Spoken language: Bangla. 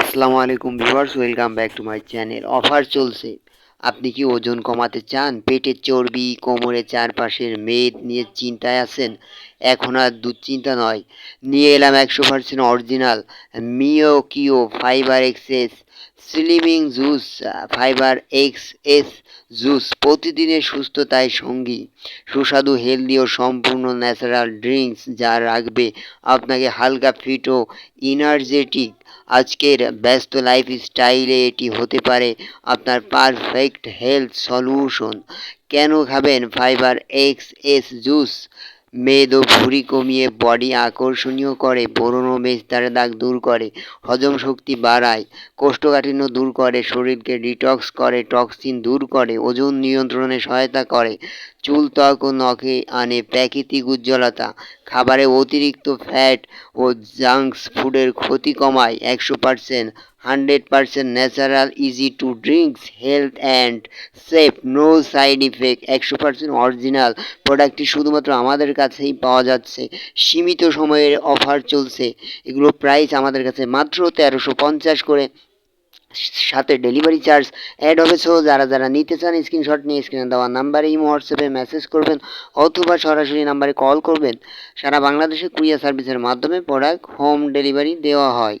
আসসালামু আলাইকুম viewers, welcome back to my channel. Offer চলছে। আপনি কি ওজন কমাতে চান? পেটের চর্বি, কোমরের চারপাশের মেদ নিয়ে চিন্তায় আছেন? এখন আর দুশ্চিন্তা নয়। নিয়ে এলাম একশো পার্সেন্ট অরিজিনাল মিও কিও fibre X S slimming juice, fibre X S juice. প্রতিদিনের সুস্থতায় সঙ্গী। সুস্বাদু, হেলদি ও সম্পূর্ণ ন্যাচারাল ড্রিঙ্কস যা রাখবে আপনাকে হালকা, ফিট ও ইনার্জেটিক আজকের ব্যস্ত লাইফস্টাইলে এটি হতে পারে আপনার পারফেক্ট হেলথ সলিউশন। কেন খাবেন ফাইবার এক্স এস জুস? মেদ ও ভুঁড়ি কমিয়ে বডি আকর্ষণীয় করে, পুরনো মেজদার দাগ দূর করে, হজম শক্তি বাড়ায়, কোষ্ঠকাঠিন্য দূর করে, শরীরকে ডিটক্স করে টক্সিন দূর করে, ওজন নিয়ন্ত্রণে সহায়তা করে। চুল ত্বক ও নখে আনে প্রাকৃতিক উজ্জ্বলতা। খাবারে অতিরিক্ত ফ্যাট ও জাঙ্কস ফুডের ক্ষতি কমায় একশো percent hundred percent natural easy to drinks health and safe no side effect একশো পার্সেন্ট অরিজিনাল প্রোডাক্টটি শুধুমাত্র আমাদের কাছেই পাওয়া যাচ্ছে। সীমিত সময়ের অফার চলছে। এগুলো প্রাইস আমাদের কাছে মাত্র তেরোশো পঞ্চাশ করে সাথে ডেলিভারি চার্জ অ্যাড হবে সো যারা যারা নিতে চান স্ক্রিনশট নিয়ে স্ক্রিনে দেওয়া নাম্বারে ইমো হোয়াটসঅ্যাপে মেসেজ করবেন অথবা সরাসরি নাম্বারে কল করবেন। সারা বাংলাদেশে কুরিয়ার সার্ভিসের মাধ্যমে প্রোডাক্ট হোম ডেলিভারি দেওয়া হয়।